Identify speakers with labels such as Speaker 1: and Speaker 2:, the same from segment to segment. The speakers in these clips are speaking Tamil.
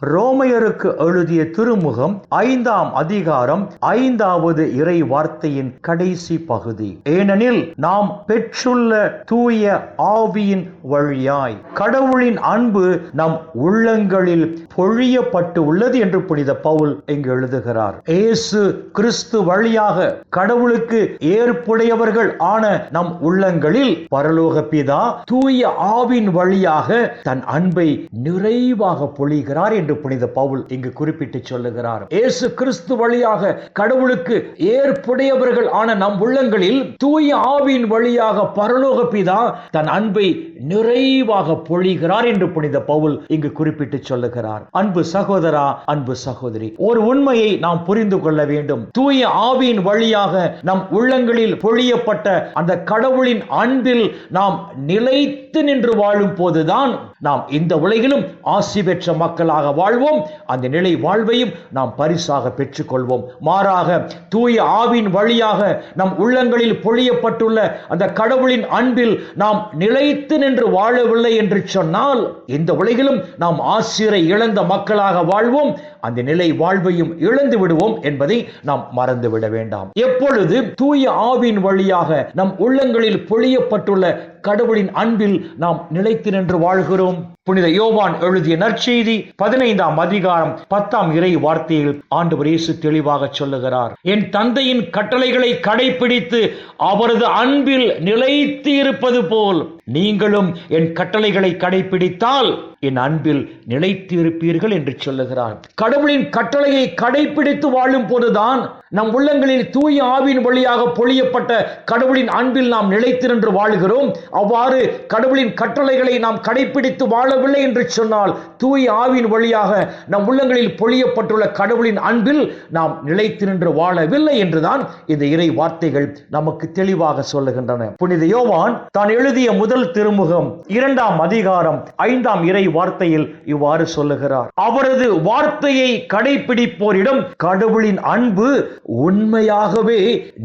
Speaker 1: ரோமையருக்கு எழுதிய திருமுகம் ஐந்தாம் அதிகாரம் ஐந்தாவது இறை வார்த்தையின் கடைசி பகுதி. ஏனெனில் நாம் பெற்றுள்ள தூய ஆவியின் வழியாய் கடவுளின் அன்பு நம் உள்ளங்களில் பொழியப்பட்டு உள்ளது என்று புனித பவுல் இங்கு எழுதுகிறார். இயேசு கிறிஸ்து வழியாக கடவுளுக்கு ஏற்புடையவர்கள் ஆன நம் உள்ளங்களில் பரலோக பிதா தூய ஆவின் வழியாக தன் அன்பை நிறைவாக பொழிகிறார் என்று புனித பவுல் இங்கு குறிப்பிட்டு சொல்லுகிறார். இயேசு கிறிஸ்து வழியாக கடவுளுக்கு ஏற்புடையவர்கள் ஆன நம் உள்ளங்களில் தூய ஆவியின் வழியாக பரலோக பிதா தன் அன்பை நிறைவாக பொழிகிறார் என்று புனித பவுல் இங்கு குறிப்பிட்டு சொல்லுகிறார். அன்பு சகோதரா அன்பு சகோதரி ஒரு உண்மையை நாம் புரிந்து கொள்ள வேண்டும். தூய ஆவியின் வழியாக நம் உள்ளங்களில் பொழியப்பட்ட அந்த கடவுளின் அன்பில் நாம் நிலைத்து நின்று வாழும் போதுதான் நாம் இந்த உலகிலும் ஆசி பெற்ற மக்களாக பரிசாக வாழ்வோம். அந்த நிலை வாழ்வையும் நாம் பரிசாக பெற்றுக்கொள்வோம். மாறாக தூய ஆவின் வழியாக நம் உள்ளங்களில் பொழியப்பட்டுள்ள அந்த கடவுளின் அன்பில் நாம் நிலைத்து நின்று வாழவில்லை என்று சொன்னால் இந்த உலகிலும் நாம் ஆசிரியரை இழந்த மக்களாக வாழ்வோம். அந்த நிலை வாழ்வையும் இழந்து விடுவோம் என்பதை நாம் மறந்துவிட வேண்டாம். எப்பொழுது தூய ஆவின் வழியாக நம் உள்ளங்களில் பொழியப்பட்டுள்ள கடவுளின் அன்பில் நாம் நிலைத்து நின்று வாழ்கிறோம். புனித யோவான் எழுதிய நற்செய்தி பதினைந்தாம் அதிகாரம் பத்தாம் இறை வார்த்தையில் ஆண்டவர் இயேசு தெளிவாக சொல்லுகிறார். என் தந்தையின் கட்டளைகளை கடைபிடித்து அவரது அன்பில் நிலைத்து இருப்பது போல் நீங்களும் என் கட்டளைகளை கடைபிடித்தால் என் அன்பில் நிலைத்து இருப்பீர்கள் என்று சொல்லுகிறார். கடவுளின் கட்டளையை கடைபிடித்து வாழும் போதுதான் நம் உள்ளங்களில் தூய ஆவின் வழியாக பொழியப்பட்ட கடவுளின் அன்பில் நாம் நிலைத்து நின்று வாழுகிறோம். அவ்வாறு கடவுளின் கட்டளைகளை நாம் கடைபிடித்து வாழவில்லை என்று சொன்னால் தூய ஆவின் வழியாக நம் உள்ளங்களில் பொழியப்பட்டுள்ள கடவுளின் அன்பில் நாம் நிலைத்து நின்று வாழவில்லை என்றுதான் இந்த இறை வார்த்தைகள் நமக்கு தெளிவாக சொல்லுகின்றன. புனித யோவான் தான் எழுதிய முதல் திருமுகம் இரண்டாம் அதிகாரம் ஐந்தாம் இறை வார்த்தையில் இவ்வாறு சொல்லுகிறார். அவரது வார்த்தையை கடைபிடிப்போரிடம் கடவுளின் அன்பு உண்மையாகவே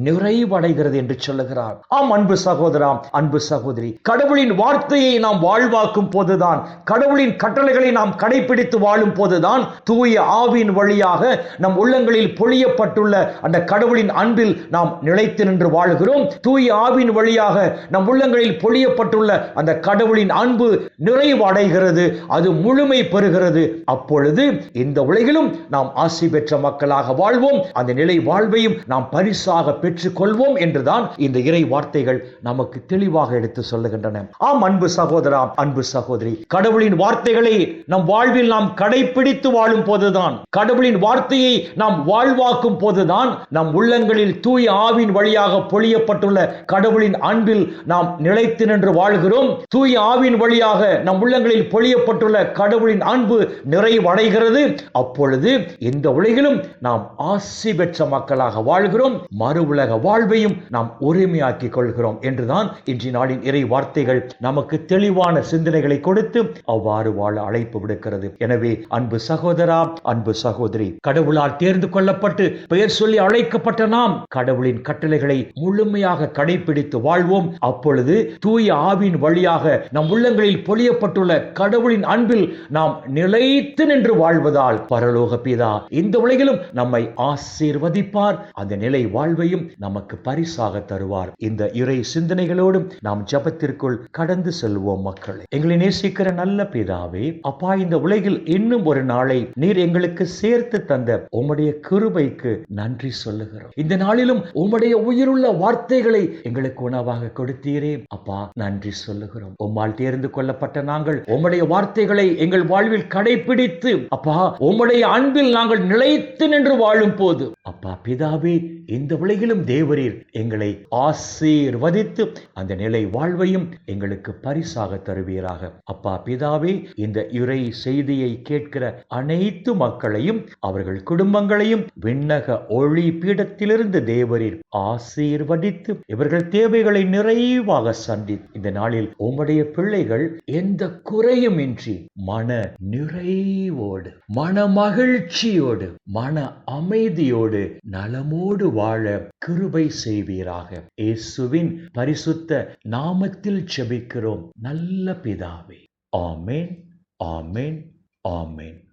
Speaker 1: நிறைவடைகிறது என்று சொல்லுகிறார். ஆம் அன்பு சகோதரா அன்பு சகோதரி கடவுளின் வார்த்தையை நாம் வாழ்வாக்கும் போதுதான் கடவுளின் கட்டளைகளை நாம் கடைபிடித்து வாழும் போதுதான் தூய ஆவின் வழியாக நம் உள்ளங்களில் பொழியப்பட்டுள்ள அந்த கடவுளின் அன்பில் நாம் நிலைத்து நின்று வாழ்கிறோம். தூய ஆவின் வழியாக நம் உள்ளங்களில் பொழியப்பட்டுள்ள அந்த கடவுளின் அன்பு நிறைவடைகிறது அது முழுமை பெறுகிறது. அப்பொழுது இந்த உலகிலும் நாம் ஆசி பெற்ற மக்களாக வாழ்வோம். அந்த நிலை வாழ்வையும் நாம் பரிசாக பெற்றுக் கொள்வோம் என்றுதான் இந்த இறை வார்த்தைகள் நமக்கு தெளிவாக எடுத்து சொல்லுகின்றன. ஆம் அன்பு சகோதரா அன்பு சகோதரி. கடவுளின் வார்த்தைகளை நம் வாழ்வில் நாம் கடைபிடித்து வாழும் போதுதான். கடவுளின் வார்த்தையை நாம் வாழ்வாக்கும் போதுதான் நம் உள்ளங்களில் தூய் ஆவின் வழியாக பொழியப்பட்டுள்ள கடவுளின் அன்பில் நாம் நிலைத்து நின்று வாழ் வாழ்கிறோம். தூய ஆவின் வழியாக நம் உள்ளங்களில் பொழியப்பட்டுள்ள கடவுளின் அன்பு நிறைவடைகிறது. அப்பொழுது இந்த உலகிலும் நாம் ஆசி பெற்ற மக்களாக வாழ்கிறோம். மறு உலக வாழ்வையும் நாம் உரிமையாக்கி கொள்கிறோம் என்றுதான் இன்று நாளின் இறை வார்த்தைகள் நமக்கு தெளிவான சிந்தனைகளை கொடுத்து அவ்வாறு வாழ அழைப்பு விடுக்கிறது. எனவே அன்பு சகோதரா அன்பு சகோதரி கடவுளால் தேர்ந்து கொள்ளப்பட்டு பெயர் சொல்லி அழைக்கப்பட்ட நாம் கடவுளின் கட்டளைகளை முழுமையாக கடைபிடித்து வாழ்வோம். அப்பொழுது தூய ஆவி ஆவியின் வழியாக நம் உள்ளங்களில் பொழியப்பட்டுள்ள கடவுளின் அன்பில் நாம் நிலைத்து நின்று வாழ்வதால் பரலோக பிதா இந்த உலகிலும் நம்மை ஆசீர்வதிப்பார். அந்த நிலை வாழ்வையும் நமக்கு பரிசாக தருவார். இந்த இறை சிந்தனைகளோடும் நாம் ஜபத்திற்குள் கடந்து செல்வோம் மக்களை. எங்களை நேசிக்கிற நல்ல பிதாவே அப்பா இந்த உலகில் இன்னும் ஒரு நாளை நீர் எங்களுக்கு சேர்த்து தந்த உம்முடைய கிருபைக்கு நன்றி சொல்லுகிறோம். இந்த நாளிலும் உம்முடைய உயிருள்ள வார்த்தைகளை எங்களுக்கு உணவாக கொடுத்தீரே. அப்பா நன்றி. நன்றி சொல்லுகிறோம். உம்மால் தேர்ந்து கொள்ளப்பட்ட நாங்கள் உம்முடைய வார்த்தைகளை எங்கள் வாழ்வில் கடைபிடித்து அப்பா உம்முடைய அன்பில் நாங்கள் நிலைத்து நின்று வாழும் போது அப்பா பிதாவே இந்த உலகிலும் தேவரீர் எங்களை ஆசீர்வதித்து அந்த நிலை வாழ்வையும் எங்களுக்கு பரிசாக தருவீராக. அப்பா பிதாவே இந்த இறை செய்தியை கேட்கிற அனைத்து மக்களையும் அவர்கள் குடும்பங்களையும் விண்ணக ஒளி பீடத்திலிருந்து தேவரீர் ஆசீர்வதித்து இவர்கள் தேவைகளை நிறைவாக சந்தி இந்த நாளில் உம்முடைய பிள்ளைகள் எந்த குறையும் இன்றி மன நிறைவோடு மன மகிழ்ச்சியோடு மன அமைதியோடு நலமோடு வாழ கிருபை செய்வீராக. இயேசுவின் பரிசுத்த நாமத்தில் செபிக்கிறோம் நல்ல பிதாவே. ஆமேன் ஆமேன் ஆமேன்.